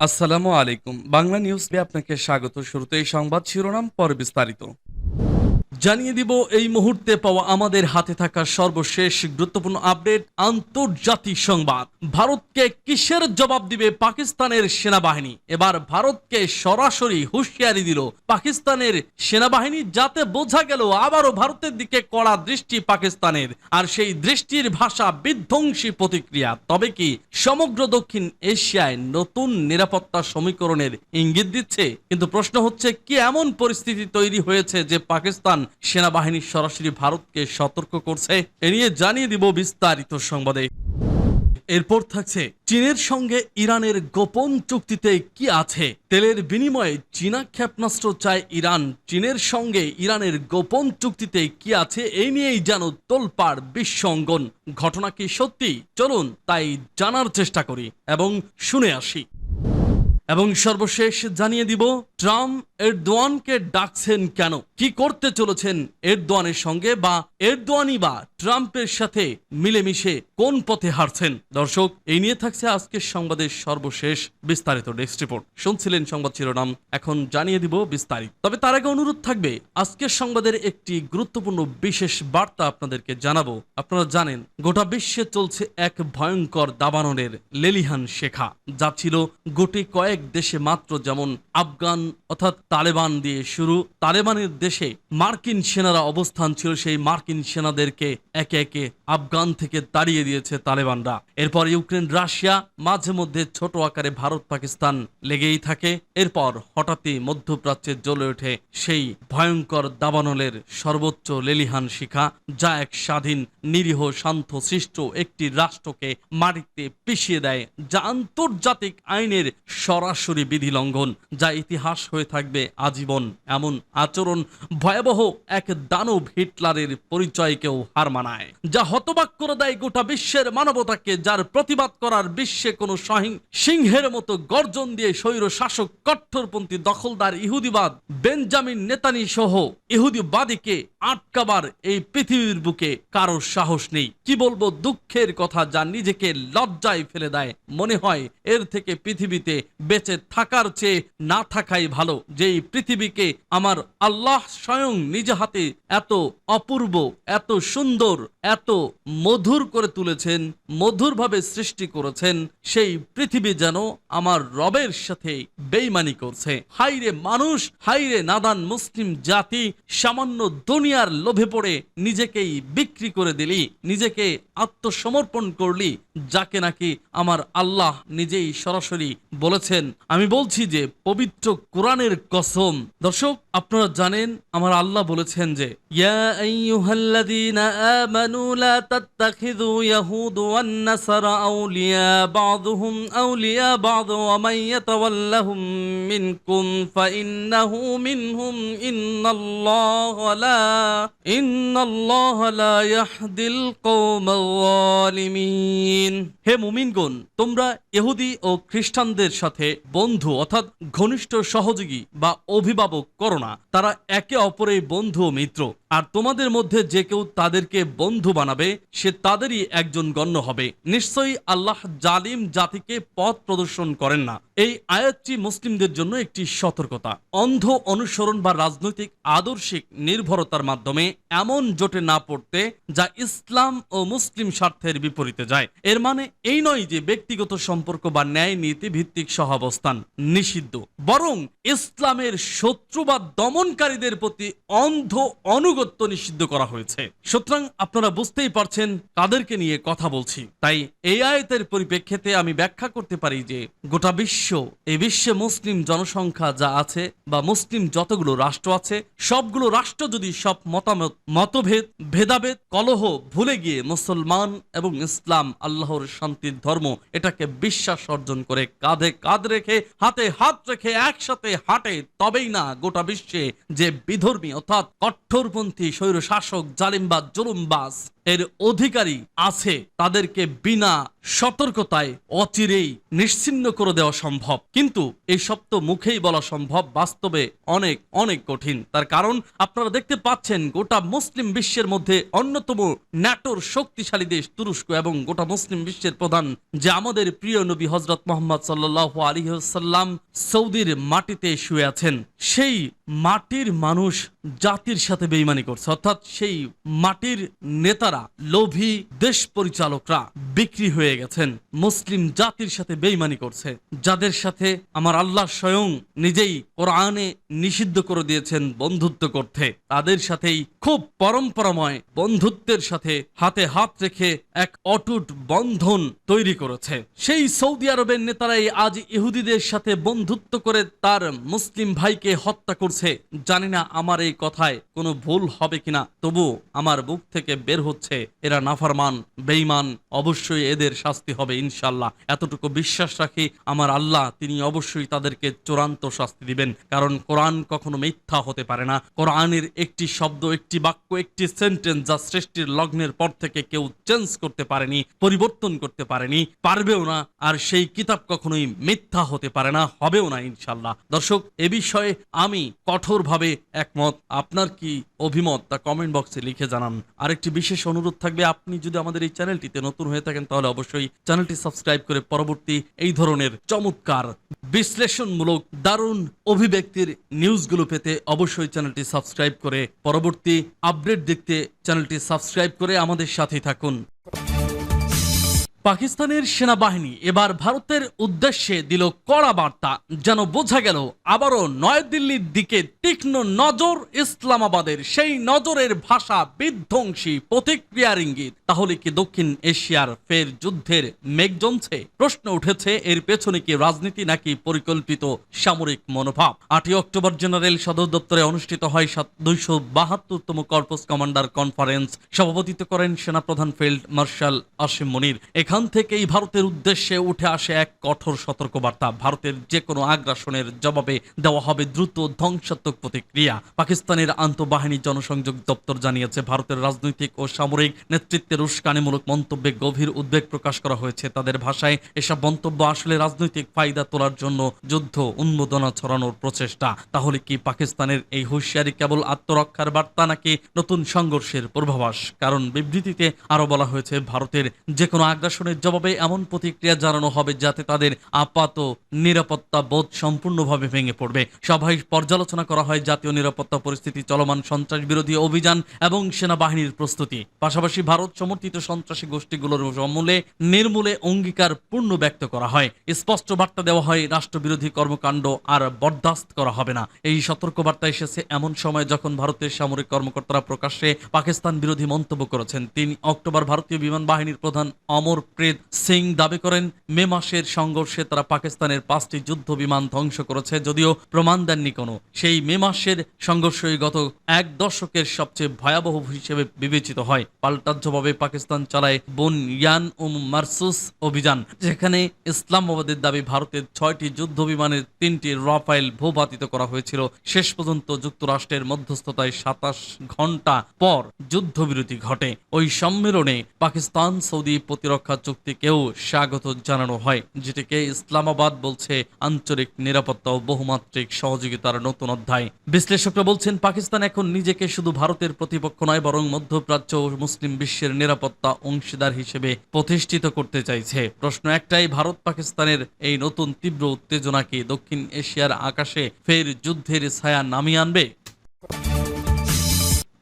আসসালামু আলাইকুম। বাংলা নিউজ আপনাকে স্বাগত। শুরুতে এই সংবাদ শিরোনাম পর বিস্তারিত। জানিয়ে দিব, এই মুহূর্তে পাওয়া আমাদের হাতে থাকা সর্বশেষ গুরুত্বপূর্ণ আপডেট, আন্তর্জাতিক সংবাদ। ভারতকে কিসের জবাব দিবে পাকিস্তানের সেনাবাহিনী? এবার ভারতকে সরাসরি হুঁশিয়ারি দিল পাকিস্তানের সেনাবাহিনী, যাতে বোঝা গেল আবারও ভারতের দিকে কড়া দৃষ্টি পাকিস্তানের, আর সেই দৃষ্টির ভাষা বিধ্বংসী প্রতিক্রিয়া। তবে কি সমগ্র দক্ষিণ এশিয়ায় নতুন নিরাপত্তা সমীকরণের ইঙ্গিত দিচ্ছে? কিন্তু প্রশ্ন হচ্ছে, কি এমন পরিস্থিতি তৈরি হয়েছে যে পাকিস্তান সেনাবাহিনী সরাসরি ভারতকে সতর্ক করছে। এ নিয়ে জানিয়ে দিব বিস্তারিত সংবাদে। এরপর থাকছে, চীনের সঙ্গে ইরানের গোপন চুক্তিতে কি আছে? তেলের বিনিময়ে চীনা ক্ষেপণাস্ত্র চায় ইরান। চীনের সঙ্গে ইরানের গোপন চুক্তিতে কি আছে? এই নিয়েই যেন তোলপাড় বিশ্ব অঙ্গন ঘটনা কি সত্যি? চলুন তাই জানার চেষ্টা করি এবং শুনে আসি। এবং সর্বশেষ জানিয়ে দিব, ট্রাম্প এরদোয়ানকে ডাকছেন কেন? কি করতে চলেছেন এরদোয়ানের সঙ্গে বা এরদোয়ানি বা ট্রাম্পের সাথে মিলেমিশে কোন পথে হারছেন দর্শক, এই নিয়ে থাকছে আজকের সংবাদের সর্বশেষ বিস্তারিত ডেস্ক রিপোর্ট। শুনছিলেন সংবাদ শিরোনাম, এখন জানিয়ে দিব বিস্তারিত। তবে তার আগে অনুরোধ থাকবে, আজকের সংবাদের একটি গুরুত্বপূর্ণ বিশেষ বার্তা আপনাদেরকে জানাব। আপনারা জানেন, গোটা বিশ্বে চলছে এক ভয়ঙ্কর দাবাননের লেলিহান শেখা। যা ছিল গোটে কয়েক দেশে মাত্র যেমন আফগান অর্থাৎ তালেবান দিয়ে শুরু, তালেবানের দেশে মার্কিন সেনারা অবস্থান ছিল, সেই মার্কিন সেনাদেরকে একে একে আফগান থেকে তাড়িয়ে দিয়েছে তালেবানরা। এরপর ইউক্রেন, রাশিয়া, মাঝে মধ্যে ছোট আকারে ভারত, পাকিস্তান লেগেই থাকে। এরপর হঠাৎই মধ্যপ্রাচ্যে জ্বলে ওঠে সেই ভয়ঙ্কর দাবানলের সর্বোচ্চ লেলিহান শিখা, যা এক স্বাধীন, নিরীহ, শান্ত, সৃষ্ট একটি রাষ্ট্রকে মাটিতে পিষিয়ে দেয়, যা আন্তর্জাতিক আইনের সরাসরি বিধি লঙ্ঘন যা ইতিহাস হয়ে থাকবে আজীবন। এমন আচরণ ভয়াবহ এক দানব হিটলারের পরিচয়কেও হার মানায়, যা হতবাক করে দেয় গোটা বিশ্বের মানবতাকে, যার প্রতিবাদ করার বিশ্বে কোনো সিংহের মতো গর্জন দিয়ে স্বৈর শাসক কট্টরপন্থী দখলদার ইহুদিবাদ বেঞ্জামিন নেতানি সহ ইহুদিবাদীকে আটকাবার এই পৃথিবীর বুকে কারও সাহস নেই। কি বলব দুঃখের কথা যা নিজেকে লজ্জায় ফেলে দেয়? মনে হয় এর থেকে পৃথিবীতে বেঁচে থাকার চেয়ে না থাকাই ভালো। যেই পৃথিবীকে আমার আল্লাহ স্বয়ং নিজ হাতে এত অপূর্ব, এত সুন্দর, এত মধুর করে তুলেছেন, মধুরভাবে সৃষ্টি করেছেন, সেই পৃথিবী যেন আমার রবের সাথে বেইমানি করছে। হাইরে মানুষ হাইরে নাদান মুসলিম জাতি, সামান্য দুনিয়ার লোভে পড়ে নিজেকেই বিক্রি করে দিলি, নিজেকে আত্মসমর্পণ করলি যাকে নাকি আমার আল্লাহ নিজেই সরাসরি বলেছেন। আমি বলছি যে, পবিত্র কোরআনের কসম। দর্শক, আপনারা জানেন, আমার আল্লাহ বলেছেন যে ইন্নাল্লাহা যালিমিন হে মুমিনগণ, তোমরা এহুদি ও খ্রিস্টানদের সাথে বন্ধু অর্থাৎ ঘনিষ্ঠ সহযোগী বা অভিভাবক করো না। তারা একে অপরের বন্ধু ও মিত্র। আর তোমাদের মধ্যে যে কেউ তাদেরকে বন্ধু বানাবে, সে তাদেরই একজন গণ্য হবে। নিশ্চয়ই আল্লাহ জালিম জাতিকে পথ প্রদর্শন করেন না। এই আয়াতটি মুসলিমদের জন্য একটি সতর্কতা। অন্ধ অনুসরণ বা রাজনৈতিক আদর্শিক নির্ভরতার মাধ্যমে এমন জোটে না পড়তে যা ইসলাম ও মুসলিম স্বার্থের বিপরীতে যায়। এর মানে এই নয় যে ব্যক্তিগত সম্পর্ক বা ন্যায় নীতি ভিত্তিক সহাবস্থান নিষিদ্ধ। বরং ইসলামের শত্রু বা দমনকারীদের প্রতি অন্ধ অনুগত্য নিষিদ্ধ করা হয়েছে। সুতরাং আপনারা বুঝতেই পারছেন কাদেরকে নিয়ে কথা বলছি। তাই এই আয়তের পরিপ্রেক্ষিতে আমি ব্যাখ্যা করতে পারি যে গোটা বিশ্ব এই বিশ্বে মুসলিম জনসংখ্যা যা আছে বা মুসলিম যতগুলো রাষ্ট্র আছে, সবগুলো রাষ্ট্র যদি সব মতামত, মতভেদ, ভেদাভেদ, কলহ ভুলে গিয়ে মুসলমান এবং ইসলাম আল্লাহর শান্তির ধর্ম এটাকে বিশ্বাস অর্জন করে কাঁধে কাঁধ রেখে, হাতে হাত রেখে একসাথে হাঁটে, তবেই না গোটা বিশ্বে যে বিধর্মী অর্থাৎ কঠোরপন্থী স্বৈর শাসক জালিমবাজ জুলুমবাজ এর অধিকারী আছে, তাদেরকে বিনা সতর্কতায় অচিরেই নিশ্চিন্ন করে দেওয়া সম্ভব। কিন্তু এই সব তো মুখেই বলা সম্ভব, বাস্তবে অনেক অনেক কঠিন। তার কারণ আপনারা দেখতে পাচ্ছেন, গোটা মুসলিম বিশ্বের মধ্যে অন্যতম ন্যাটোর শক্তিশালী দেশ তুরস্ক এবং গোটা মুসলিম বিশ্বের প্রধান, যে আমাদের প্রিয় নবী হজরত মোহাম্মদ সাল্লাহ আলিহাল্লাম সৌদির মাটিতে শুয়ে আছেন। সেই মাটির মানুষ জাতির সাথে বেইমানি করছে। অর্থাৎ সেই মাটির নেতারা, লোভী দেশ পরিচালকরা বিক্রি হয়ে গেছেন। মুসলিম জাতির সাথে বেইমানি করছে। যাদের সাথে আমার আল্লাহ স্বয়ং নিজেই কোরআনে নিষিদ্ধ করে দিয়েছেন বন্ধুত্ব করতে, তাদের সাথেই খুব পরম্পরাময় বন্ধুত্বের সাথে হাতে হাত রেখে এক অটুট বন্ধন তৈরি করেছে। সেই সৌদি আরবের নেতারাই আজ ইহুদিদের সাথে বন্ধুত্ব করে তার মুসলিম ভাইকে হত্যা করছে। জানি না আমার এই কথায় কোনো ভুল হবে কিনা, তবু আমার বুক থেকে বের হচ্ছে, এরা নাফারমান বেইমান অবশ্যই এদের শাস্তি হবে ইনশাল্লাহ এতটুকু বিশ্বাস রাখি, আমার আল্লাহ তিনি অবশ্যই তাদেরকে চূড়ান্ত শাস্তি দিবেন, কারণ কোরআন কখনো মিথ্যা হতে পারে না। কোরআনের একটি শব্দ, একটি বাক্য, একটি সেন্টেন্স যা সৃষ্টির লগ্নের পর থেকে কেউ চেঞ্জ করতে পারেনি, পরিবর্তন করতে পারেনি, পারবেও না, আর সেই কিতাব কখনোই মিথ্যা হতে পারে না, হবেও না ইনশাল্লাহ দর্শক, এ বিষয়ে আমি কঠোরভাবে একমত। আপনার কি অভিমত তা কমেন্ট বক্সে লিখে জানান। আরেকটি বিশেষ অনুরোধ থাকবে, আপনি যদি আমাদের এই চ্যানেলটিতে নতুন হয়ে থাকেন, তাহলে অবশ্যই চ্যানেলটি সাবস্ক্রাইব করে পরবর্তী এই ধরনের চমৎকার, বিশ্লেষণমূলক, দারুণ অভিব্যক্তির নিউজগুলো পেতে অবশ্যই চ্যানেলটি সাবস্ক্রাইব করে, পরবর্তী আপডেট দেখতে চ্যানেলটি সাবস্ক্রাইব করে আমাদের সাথেই থাকুন। পাকিস্তানের সেনাবাহিনী এবার ভারতের উদ্দেশ্যে দিল কড়া বার্তা। যেন বোঝা গেল, আবারও নয়াদিল্লির দিকে তীক্ষ্ণ নজর ইসলামাবাদের। সেই নজরের ভাষা বিধ্বংসী প্রতিক্রিয়ার ইঙ্গিত তাহলে কি দক্ষিণ এশিয়ার ফের যুদ্ধের মেঘ জমছে? প্রশ্ন উঠেছে, এর পেছনে কি রাজনীতি নাকি পরিকল্পিত সামরিক মনোভাব? আটই অক্টোবর জেনারেল সদর দপ্তরে অনুষ্ঠিত হয় দুইশো বাহাত্তরতম কর্পস কমান্ডার কনফারেন্স। সভাপতিত্ব করেন সেনাপ্রধান ফিল্ড মার্শাল আসিম মনির। এখান থেকেই ভারতের উদ্দেশ্যে উঠে আসে এক কঠোর সতর্কবার্তা। ভারতের যে কোনো আগ্রাসনের জবাবে দেওয়া হবে দ্রুত ধ্বংসাত্মক প্রতিক্রিয়া। পাকিস্তানের আন্তঃবাহিনী জনসংযোগ দপ্তর জানিয়েছে, ভারতের রাজনৈতিক ও সামরিক নেতৃত্বের উস্কানিমূলক মন্তব্যে গভীর উদ্বেগ প্রকাশ করা হয়েছে। তাদের ভাষায় এসব মন্তব্য আসলে রাজনৈতিক ফায়দা তোলার জন্য যুদ্ধ উন্মোদনা ছড়ানোর প্রচেষ্টা। তাহলে কি পাকিস্তানের এই হুঁশিয়ারি কেবল আত্মরক্ষার বার্তা নাকি নতুন সংঘর্ষের পূর্বাভাস? কারণ বিবৃতিতে আরও বলা হয়েছে, ভারতের যে কোনো আগ্রাসনের জবাবে এমন প্রতিক্রিয়া জানানো হবে যাতে তাদের আপাত নিরাপত্তা বোধ সম্পূর্ণভাবে ভেঙে পড়বে। সভায় পর্যালোচনা করা হয় জাতীয় নিরাপত্তা পরিস্থিতি, চলমান সন্ত্রাস বিরোধী অভিযান এবং সেনাবাহিনীর প্রস্তুতি। পাশাপাশি ভারত সমর্থিত সন্ত্রাসী গোষ্ঠীগুলোর সমূলে নির্মূলে অঙ্গীকার পূর্ণ ব্যক্ত করা হয়। স্পষ্ট বার্তা দেওয়া হয়, রাষ্ট্রবিরোধী কর্মকাণ্ড আর বরদাস্ত করা হবে না। এই সতর্কবার্তা এসেছে এমন সময় যখন ভারতের সামরিক কর্মকর্তারা প্রকাশ্যে পাকিস্তান বিরোধী মন্তব্য করেছেন। তিন অক্টোবর ভারতীয় বিমান বাহিনীর প্রধান অমর প্রেত সিং দাবি করেন, মে মাসের সংঘর্ষে তারা পাকিস্তানের পাঁচটি যুদ্ধ বিমান ধ্বংস করেছে, যদিও প্রমাণ দেননি কোনো। সেই মে মাসের সংঘর্ষই গত এক দশকের সবচেয়ে ভয়াবহ হিসেবে বিবেচিত হয়। পাল্টার জবাবে পাকিস্তান চালায় বন ইয়ান ও মারসুস অভিযান, যেখানে ইসলামাবাদের দাবি ভারতের ছয়টি যুদ্ধ বিমানের তিনটি রাফাইল ভূপাতিত করা হয়েছিল। শেষ পর্যন্ত যুক্তরাষ্ট্রের মধ্যস্থতায় সাতাশ ঘণ্টা পর যুদ্ধবিরতি ঘটে। ওই সম্মেলনে পাকিস্তান সৌদি প্রতিরক্ষা চুক্তিকেও স্বাগত জানানো হয়, যেটিকে ইসলামাবাদ বলছে আঞ্চলিক নিরাপত্তা ও বহুমাত্রিক সহযোগিতার নতুন অধ্যায়। বিশ্লেষকরা বলছেন, পাকিস্তান এখন নিজেকে শুধু ভারতের প্রতিপক্ষ নয়, বরং মধ্যপ্রাচ্য ও মুসলিম বিশ্বের নিরাপত্তা অংশীদার হিসেবে প্রতিষ্ঠিত করতে চাইছে। প্রশ্ন একটাই, ভারত পাকিস্তানের এই নতুন তীব্র উত্তেজনা কি দক্ষিণ এশিয়ার আকাশে ফের যুদ্ধের ছায়া নামিয়ে আনবে?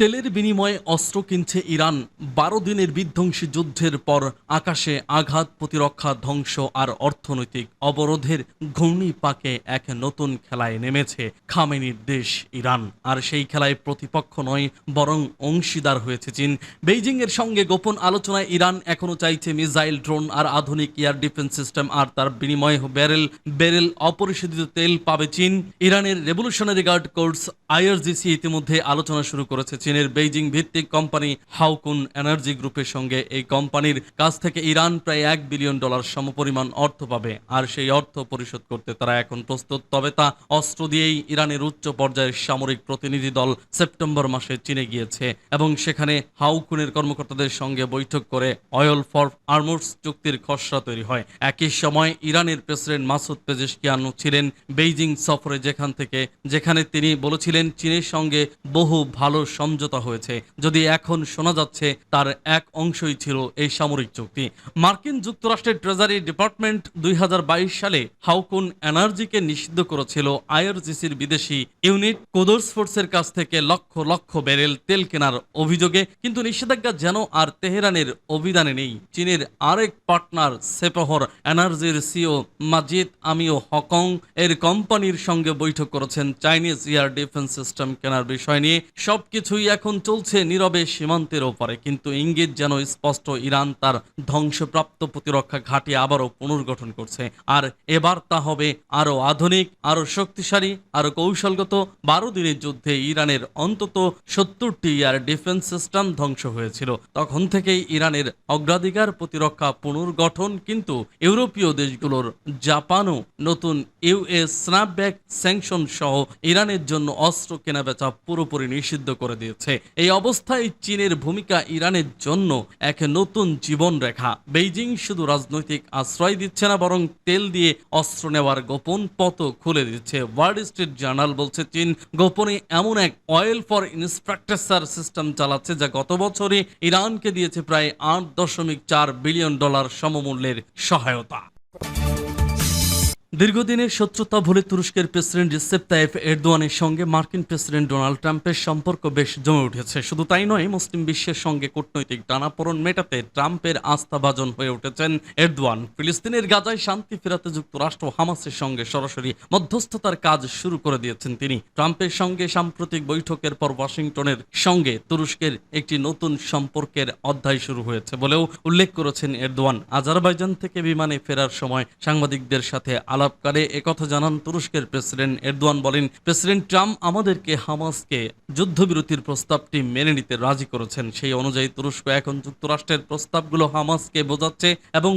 তেলের বিনিময়ে অস্ত্র কিনছে ইরান। বারো দিনের বিধ্বংসী যুদ্ধের পর আকাশে আঘাত, প্রতিরক্ষা ধ্বংস আর অর্থনৈতিক অবরোধের ঘূর্ণি পাকে এক নতুন খেলায় নেমেছে খামেনির দেশ ইরান। আর সেই খেলায় প্রতিপক্ষ নয়, বরং অংশীদার হয়েছে চীন। বেইজিং এর সঙ্গে গোপন আলোচনায় ইরান এখনও চাইছে মিসাইল, ড্রোন আর আধুনিক এয়ার ডিফেন্স সিস্টেম আর তার বিনিময়ে ব্যারেল ব্যারেল অপরিশোধিত তেল পাবে চীন। ইরানের রেভলিউশনারি গার্ড কোর্স আইআরজিসি ইতিমধ্যে আলোচনা শুরু করেছে চীন। চীনের বেইজিং ভিত্তিক কোম্পানি হাউকুন এনার্জি গ্রুপের সঙ্গে এই কোম্পানির কাছ থেকে ইরান প্রায় এক বিলিয়ন ডলার সমপরিমাণ অর্থ পাবে, আর সেই অর্থ পরিশোধ করতে তারা এখন প্রস্তুত। তবে তা অস্ত্র দিয়েই ইরানের উচ্চ পর্যায়ের সামরিক প্রতিনিধি দল সেপ্টেম্বর মাসে চীনে গিয়েছে এবং সেখানে হাউকুনের কর্মকর্তাদের সঙ্গে বৈঠক করে অয়েল ফর আর্মোর্স চুক্তির খসড়া তৈরি হয়। একই সময় ইরানের প্রেসিডেন্ট মাসুদ পেজেশকিয়ান ছিলেন বেইজিং সফরে যেখান থেকে, যেখানে তিনি বলেছিলেন চীনের সঙ্গে বহু ভালো সমঝোতা হয়েছে। যদি এখন শোনা যাচ্ছে, তার এক অংশই ছিল এই সামরিক চুক্তি। মার্কিন যুক্তরাষ্ট্রের ট্রেজারি ডিপার্টমেন্ট দুই সালে হাউকুন এনার্জিকে নিষিদ্ধ করেছিল আইআরজিসির বিদেশি ইউনিট কোদর্স ফোর্সের কাছ থেকে লক্ষ লক্ষ ব্যারেল তেল কেনার অভিযোগে, কিন্তু নিষেধাজ্ঞা যেন আর তেহরানের অভিধানে নেই। চীনের আরেক পার্টনার সেপহর এনার্জির সিও মাজিদ আমিও হকং এর কোম্পানির সঙ্গে বৈঠক করেছেন চাইনিজ এয়ার ডিফেন্স সিস্টেম কেনার বিষয় নিয়ে। সবকিছুই এখন চলছে নীরবে সীমান্তের ওপারে। কিন্তু ইঙ্গিত যেন স্পষ্ট, ইরান তার ধ্বংসপ্রাপ্ত প্রতিরক্ষা ঘাঁটি আবারও পুনর্গঠন করছে। আর এবার তা হবে আরও আধুনিক আরও শক্তিশালী আরও কৌশলগত বারো দিনের যুদ্ধে ইরানের অন্তত সত্তরটি এয়ার ডিফেন্স সিস্টেম ধ্বংস হয়েছিল। তখন থেকেই ইরানের অগ্রাধিকার প্রতিরক্ষা পুনর্গঠন, কিন্তু ইউরোপীয় দেশগুলোর জাপানও নতুন ইউএস স্ন্যাপব্যাক স্যাংশন সহ ইরানের জন্য অস্ত্র কেনাবেচা পুরোপুরি নিষিদ্ধ করে দিয়েছে। এই অবস্থায় চীনের ভূমিকা ইরানের জন্য এক নতুন জীবন রেখা। বেইজিং শুধু রাজনৈতিক আশ্রয় দিচ্ছে না, বরং তেল দিয়ে অস্ত্র নেওয়ার গোপন পথও খুলে দিচ্ছে। ওয়ার্ল্ড স্ট্রিট জার্নাল বলছে, চীন গোপনে এমন এক অয়েল ফর ইনফ্রাস্ট্রাকচার সিস্টেম চালাচ্ছে, যা গত বছরে ইরানকে দিয়েছে প্রায় আট দশমিক চার বিলিয়ন ডলার সমমূল্যের সহায়তা। দীর্ঘদিনের শত্রুতা ভুলে তুরস্কের প্রেসিডেন্ট রিসেপ তাইফ এরদোয়ানের সঙ্গে মার্কিন প্রেসিডেন্ট ডোনাল্ড ট্রাম্পের সম্পর্ক বেশ জমে উঠেছে। শুধু তাই নয়, মুসলিম বিশ্বের সঙ্গে কূটনৈতিক টানাপোড়ন মেটাতে ট্রাম্পের আস্থাভাজন হয়ে উঠেছেন এরদোয়ান। ফিলিস্তিনের গাজায় শান্তি ফেরাতে যুক্তরাষ্ট্র হামাসের সঙ্গে সরাসরি মধ্যস্থতার কাজ শুরু করে দিয়েছেন তিনি। ট্রাম্পের সঙ্গে সাম্প্রতিক বৈঠকের পর ওয়াশিংটনের সঙ্গে তুরস্কের একটি নতুন সম্পর্কের অধ্যায় শুরু হয়েছে বলেও উল্লেখ করেছেন এরদোয়ান। আজারবাইজান থেকে বিমানে ফেরার সময় সাংবাদিকদের সাথে আলাপকারে একথা জানান তুরস্কের প্রেসিডেন্ট এরদোয়ান বলেন, প্রেসিডেন্ট ট্রাম্প আমাদেরকে হামাসকে যুদ্ধবিরতির প্রস্তাবটি মেনে নিতে রাজি করেছেন। সেই অনুযায়ী তুরস্ক এখন যুক্তরাষ্ট্রের প্রস্তাবগুলো হামাসকে বোঝাচ্ছে এবং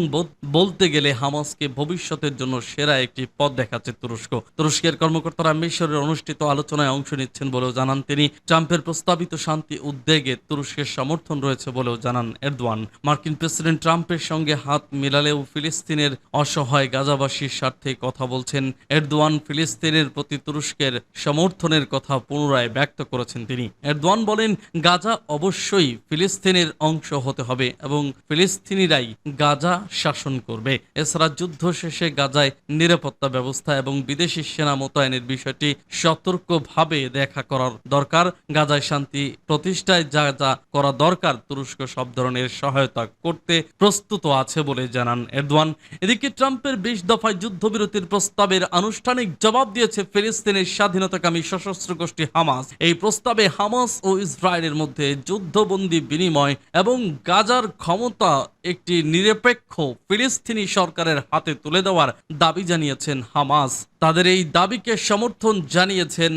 বলতে গেলে হামাসকে ভবিষ্যতের জন্য সেরা একটি পথ দেখাচ্ছে তুরস্ক। তুরস্কের কর্মকর্তারা মিশরের অনুষ্ঠিত আলোচনায় অংশ নিচ্ছেন বলেও জানান তিনি। ট্রাম্পের প্রস্তাবিত শান্তি উদ্যোগে তুরস্কের সমর্থন রয়েছে বলেও জানান এরদোয়ান। মার্কিন প্রেসিডেন্ট ট্রাম্পের সঙ্গে হাত মিলালেও ফিলিস্তিনের অসহায় গাজাবাসীর স্বার্থে কথা বলছেন এরদোয়ান ফিলিস্তিনের প্রতি তুরস্কের সমর্থনের কথা পুনরায় ব্যক্ত করেছেন তিনি। এরদোয়ান বলেন, গাজা অবশ্যই ফিলিস্তিনের অংশ হতে হবে এবং ফিলিস্তিনিরাই গাজা শাসন করবে। এছাড়া যুদ্ধ শেষে গাজায় নিরাপত্তা ব্যবস্থা এবং বিদেশি সেনা মোতায়েনের বিষয়টি সতর্কভাবে দেখা করার দরকার। গাজায় শান্তি প্রতিষ্ঠায় যা যা করা দরকার, তুরস্ক সব ধরনের সহায়তা করতে প্রস্তুত আছে বলে জানান এরদোয়ান। এদিকে ট্রাম্পের বিশ দফায় যুদ্ধবিরতির প্রস্তাবের আনুষ্ঠানিক জবাব দিয়েছে ফিলিস্তিনের স্বাধীনতাকামী সশস্ত্র গোষ্ঠী হামাস। এই প্রস্তাবে হামাস ও ইসরায়েলের মধ্যে যুদ্ধবন্দী বিনিময় এবং গাজার ক্ষমতা একটি নিরপেক্ষ ফিলিস্তিনি সরকারের হাতে তুলে দেওয়ার দাবি জানিয়েছেন হামাস। তাদের এই দাবিকে সমর্থন জানিয়েছেন